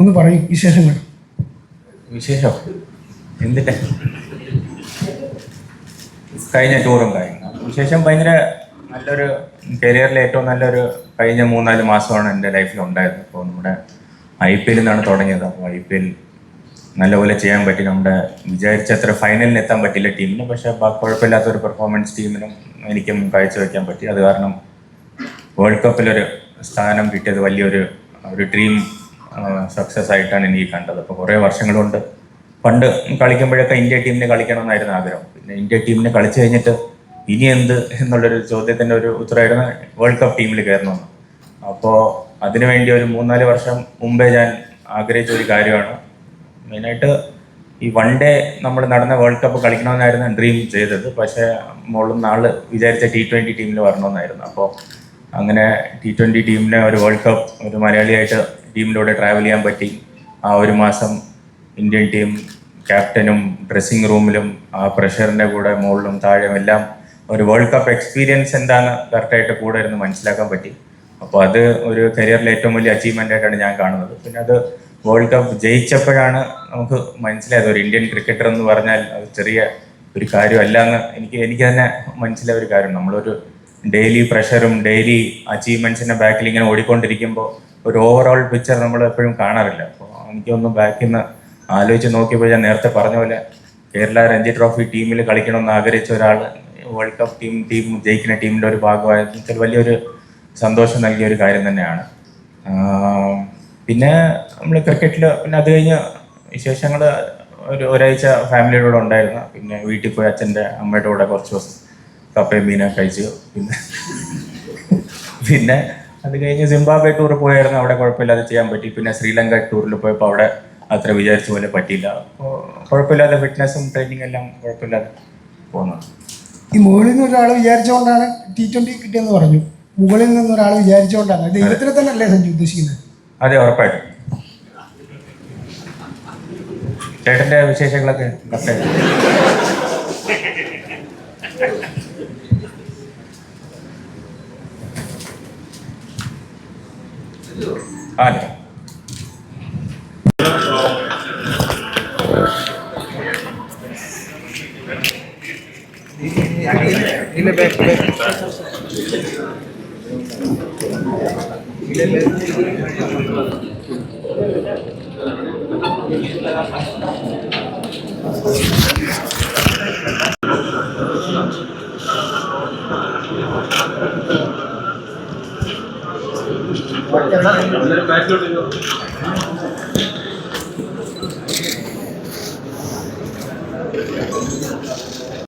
ഒന്ന് പറയും വിശേഷങ്ങൾ. വിശേഷം? എന്തിന്റെ കഴിഞ്ഞ ടൂറും കാര്യങ്ങളും വിശേഷം ഭയങ്കര നല്ലൊരു കരിയറിലെ ഏറ്റവും നല്ലൊരു കഴിഞ്ഞ മൂന്നാൽ മാസമാണ് എന്റെ ലൈഫിൽ ഉണ്ടായത്. അപ്പോൾ നമ്മുടെ ഐ പി എല്ലിൽ നിന്നാണ് തുടങ്ങിയത്. അപ്പോൾ ഐ പി എൽ നല്ലപോലെ ചെയ്യാൻ പറ്റി. നമ്മുടെ വിചാരിച്ചത്ര ഫൈനലിൽ എത്താൻ പറ്റില്ല ടീമിന്. പക്ഷേ കുഴപ്പമില്ലാത്തൊരു പെർഫോമൻസ് ടീമിനും എനിക്കും കാഴ്ചവെക്കാൻ പറ്റി. അത് കാരണം വേൾഡ് കപ്പിലൊരു സ്ഥാനം കിട്ടിയത് വലിയൊരു ഒരു ഡ്രീം സക്സസ് ആയിട്ടാണ് എനിക്ക് കണ്ടത്. അപ്പോൾ കുറേ വർഷങ്ങൾ കൊണ്ട് പണ്ട് കളിക്കുമ്പോഴൊക്കെ ഇന്ത്യ ടീമിന് കളിക്കണമെന്നായിരുന്നു ആഗ്രഹം. പിന്നെ ഇന്ത്യ ടീമിന് കളിച്ചു കഴിഞ്ഞിട്ട് ഇനി എന്ത് എന്നുള്ളൊരു ചോദ്യത്തിന്റെ ഒരു ഉത്തരമായിരുന്നു വേൾഡ് കപ്പ് ടീമിൽ കയറണമെന്ന്. അപ്പോൾ അതിനുവേണ്ടി ഒരു മൂന്നാൽ വർഷം മുമ്പേ ഞാൻ ആഗ്രഹിച്ച ഒരു കാര്യമാണ്. മെയിനായിട്ട് ഈ വൺ ഡേ നമ്മൾ നടന്ന വേൾഡ് കപ്പ് കളിക്കണമെന്നായിരുന്നു ഡ്രീം ചെയ്തത്. പക്ഷേ മോളും നാൾ വിചാരിച്ച ടി ട്വന്റി ടീമിൽ വരണമെന്നായിരുന്നു. അപ്പോൾ അങ്ങനെ ടി ട്വന്റി ടീമിനെ ഒരു വേൾഡ് കപ്പ് ഒരു മലയാളിയായിട്ട് ടീമിലൂടെ ട്രാവൽ ചെയ്യാൻ പറ്റി. ആ ഒരു മാസം ഇന്ത്യൻ ടീം ക്യാപ്റ്റനും ഡ്രസ്സിംഗ് റൂമിലും ആ പ്രഷറിന്റെ കൂടെ മുകളിലും താഴെയും എല്ലാം ഒരു വേൾഡ് കപ്പ് എക്സ്പീരിയൻസ് എന്താണ് കറക്റ്റായിട്ട് കൂടെ ഇരുന്ന് മനസ്സിലാക്കാൻ പറ്റി. അപ്പോൾ അത് ഒരു കരിയറിലെ ഏറ്റവും വലിയ അച്ചീവ്മെന്റ് ആയിട്ടാണ് ഞാൻ കാണുന്നത്. പിന്നെ അത് വേൾഡ് കപ്പ് ജയിച്ചപ്പോഴാണ് നമുക്ക് മനസ്സിലായത്. ഒരു ഇന്ത്യൻ ക്രിക്കറ്റർ എന്ന് പറഞ്ഞാൽ അത് ചെറിയ ഒരു കാര്യമല്ല എന്ന് എനിക്ക് എനിക്ക് തന്നെ മനസ്സിലായ ഒരു കാര്യം. നമ്മളൊരു ഡെയിലി പ്രഷറും ഡെയിലി അച്ചീവ്മെന്റ്സിന്റെ ബാക്കിൽ ഇങ്ങനെ ഓടിക്കൊണ്ടിരിക്കുമ്പോൾ ഒരു ഓവറോൾ പിക്ചർ നമ്മൾ എപ്പോഴും കാണാറില്ല. അപ്പോൾ എനിക്കൊന്ന് ബാക്കിൽ നിന്ന് ആലോചിച്ച് നോക്കിയപ്പോൾ ഞാൻ നേരത്തെ പറഞ്ഞ പോലെ കേരള രഞ്ജി ട്രോഫി ടീമിൽ കളിക്കണമെന്ന് ആഗ്രഹിച്ച ഒരാൾ വേൾഡ് കപ്പ് ടീം ടീം ജയിക്കുന്ന ടീമിന്റെ ഒരു ഭാഗമായത് വലിയൊരു സന്തോഷം നൽകിയ ഒരു കാര്യം തന്നെയാണ്. പിന്നെ നമ്മൾ ക്രിക്കറ്റിൽ പിന്നെ അത് കഴിഞ്ഞ് വിശേഷങ്ങൾ ഒരു ഒരാഴ്ച ഫാമിലിയുടെ കൂടെ ഉണ്ടായിരുന്നു. പിന്നെ വീട്ടിൽ പോയി അച്ഛന്റെ അമ്മയുടെ കൂടെ കുറച്ച് ദിവസം കപ്പയും മീനൊക്കെ കഴിച്ചു. പിന്നെ പിന്നെ അത് കഴിഞ്ഞ് സിംബാബ്വെ ടൂർ പോയായിരുന്നു. അവിടെ കുഴപ്പമില്ലാതെ ചെയ്യാൻ പറ്റി. പിന്നെ ശ്രീലങ്ക ടൂറിൽ പോയപ്പോൾ അവിടെ അത്ര വിചാരിച്ച പോലെ പറ്റിയില്ല. അപ്പോൾ കുഴപ്പമില്ലാതെ ഫിറ്റ്നസ്സും ട്രെയിനിങ് എല്ലാം കുഴപ്പമില്ലാതെ പോകുന്നു ഈ മുകളിൽ നിന്ന് ഒരാൾ വിചാരിച്ചുകൊണ്ടാണ് ടി ട്വന്റി കിട്ടിയെന്ന് പറഞ്ഞു. മുകളിൽ നിന്ന് ഒരാൾ വിചാരിച്ചുകൊണ്ടാണ് ദൈവത്തിനെ തന്നെ അല്ലേ സഞ്ജു ഉദ്ദേശിക്കുന്നത്? അതെ ഉറപ്പായിട്ടും. ചേട്ടന്റെ വിശേഷങ്ങളൊക്കെ Haya, ile back back ile back Thank you. అందరు బ్యాక్